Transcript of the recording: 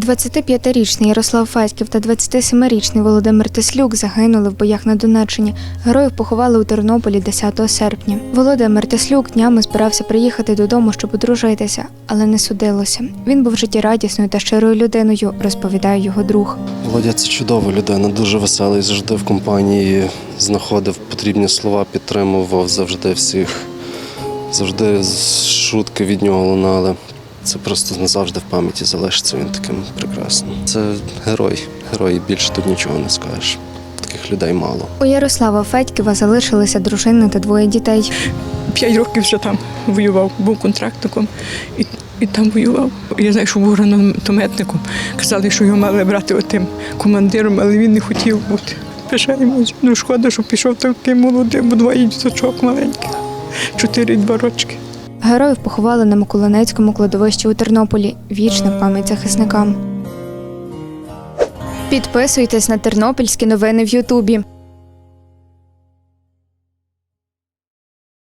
25-річний Ярослав Федьків та 27-річний Володимир Теслюк загинули в боях на Донеччині. Героїв поховали у Тернополі 10 серпня. Володимир Теслюк днями збирався приїхати додому, щоб одружитися, але не судилося. Він був життєрадісною та щирою людиною, розповідає його друг. Володя це чудова людина, дуже веселий, завжди в компанії, знаходив потрібні слова, підтримував завжди всіх. Завжди шутки від нього лунали. Це просто назавжди в пам'яті залишиться він таким прекрасним. Це герой, герой, більше тут нічого не скажеш. Таких людей мало. У Ярослава Федьківа залишилися дружина та двоє дітей. П'ять років вже там воював, був контрактником і, і там воював. Я знаю, що був гранатометником. Казали, що його мали брати отим командиром, але він не хотів бути. Пишаємось. Ну, шкода, що пішов таким молодим, бо двоє діточок маленьких, чотири два рочки. Героїв поховали на Миколинецькому кладовищі у Тернополі. Вічна пам'ять захисникам. Підписуйтесь на тернопільські новини в Ютубі.